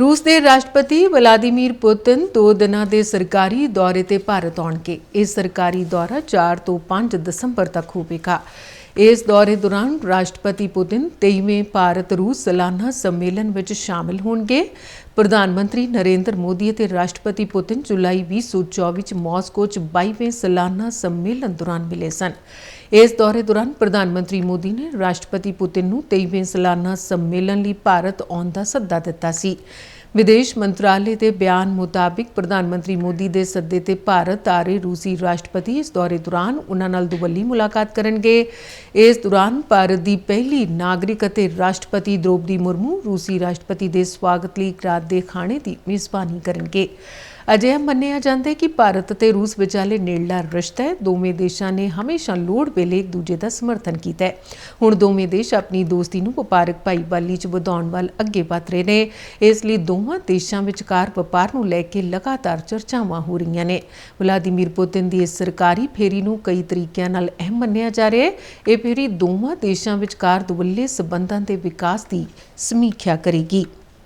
ਰੂਸ ਦੇ ਰਾਸ਼ਟਰਪਤੀ ਵਲਾਦੀਮੀਰ ਪੁਤਿਨ ਦੋ ਦਿਨਾਂ ਦੇ ਸਰਕਾਰੀ ਦੌਰੇ ਤੇ ਭਾਰਤ ਆਉਣਗੇ। ਇਹ ਸਰਕਾਰੀ ਦੌਰਾ 4 ਤੋਂ 5 ਦਸੰਬਰ ਤੱਕ ਹੋਵੇਗਾ। ਇਸ ਦੌਰੇ ਦੌਰਾਨ ਰਾਸ਼ਟਰਪਤੀ ਪੁਤਿਨ 23ਵੇਂ ਭਾਰਤ ਰੂਸ ਸਾਲਾਨਾ ਸੰਮੇਲਨ ਵਿੱਚ ਸ਼ਾਮਲ ਹੋਣਗੇ। ਪ੍ਰਧਾਨ ਮੰਤਰੀ ਨਰਿੰਦਰ ਮੋਦੀ ਅਤੇ ਰਾਸ਼ਟਰਪਤੀ ਪੁਤਿਨ ਜੁਲਾਈ 2024 ਚ ਮਾਸਕੋ ਚ 22ਵੇਂ ਸਾਲਾਨਾ ਸੰਮੇਲਨ ਦੌਰਾਨ ਮਿਲੇ ਸਨ। ਇਸ ਦੌਰੇ ਦੌਰਾਨ ਪ੍ਰਧਾਨ ਮੰਤਰੀ ਮੋਦੀ ਨੇ ਰਾਸ਼ਟਰਪਤੀ ਪੁਤਿਨ ਨੂੰ 23ਵੇਂ ਸਾਲਾਨਾ ਸੰਮੇਲਨ ਲਈ ਭਾਰਤ ਆਉਣ ਦਾ ਸੱਦਾ ਦਿੱਤਾ ਸੀ। ਵਿਦੇਸ਼ ਮੰਤਰਾਲੇ ਦੇ ਬਿਆਨ ਮੁਤਾਬਿਕ ਪ੍ਰਧਾਨ ਮੰਤਰੀ ਮੋਦੀ ਦੇ ਸੱਦੇ ਤੇ ਭਾਰਤ ਆ ਰਹੇ ਰੂਸੀ ਰਾਸ਼ਟਰਪਤੀ ਇਸ ਦੌਰੇ ਦੌਰਾਨ ਉਹਨਾਂ ਨਾਲ ਦੁਵੱਲੀ ਮੁਲਾਕਾਤ ਕਰਨਗੇ। ਇਸ ਦੌਰਾਨ ਭਾਰਤ ਦੀ ਪਹਿਲੀ ਨਾਗਰਿਕ ਅਤੇ ਰਾਸ਼ਟਰਪਤੀ ਦ੍ਰੋਪਦੀ ਮੁਰਮੂ ਰੂਸੀ ਰਾਸ਼ਟਰਪਤੀ ਦੇ ਸਵਾਗਤ ਲਈ ਰਾਤ ਦੇ ਖਾਣੇ ਦੀ ਮੇਜ਼ਬਾਨੀ ਕਰਨਗੇ। ਅਜਿਹਾ ਮੰਨਿਆ ਜਾਂਦਾ ਹੈ ਕਿ ਭਾਰਤ ਅਤੇ ਰੂਸ ਵਿਚਾਲੇ ਨੇੜਲਾ ਰਿਸ਼ਤਾ ਹੈ। ਦੋਵੇਂ ਦੇਸ਼ਾਂ ਨੇ ਹਮੇਸ਼ਾ ਲੋੜ ਵੇਲੇ ਇੱਕ ਦੂਜੇ ਦਾ ਸਮਰਥਨ ਕੀਤਾ ਹੈ। ਹੁਣ ਦੋਵੇਂ ਦੇਸ਼ ਆਪਣੀ ਦੋਸਤੀ ਨੂੰ ਵਪਾਰਕ ਭਾਈਵਾਲੀ 'ਚ ਵਧਾਉਣ ਵੱਲ ਅੱਗੇ ਵਧ ਰਹੇ ਨੇ। ਇਸ ਲਈ ਦੋਵਾਂ ਦੇਸ਼ਾਂ ਵਿਚਕਾਰ ਵਪਾਰ ਨੂੰ ਲੈ ਕੇ ਲਗਾਤਾਰ ਚਰਚਾਵਾਂ ਹੋ ਰਹੀਆਂ ਨੇ। ਵਲਾਦੀਮੀਰ ਪੁਤਿਨ ਦੀ ਇਸ ਸਰਕਾਰੀ ਫੇਰੀ ਨੂੰ ਕਈ ਤਰੀਕਿਆਂ ਨਾਲ ਅਹਿਮ ਮੰਨਿਆ ਜਾ ਰਿਹਾ ਹੈ। ਇਹ ਫੇਰੀ ਦੋਵਾਂ ਦੇਸ਼ਾਂ ਵਿਚਕਾਰ ਦੁਵੱਲੇ ਸਬੰਧਾਂ ਦੇ ਵਿਕਾਸ ਦੀ ਸਮੀਖਿਆ ਕਰੇਗੀ।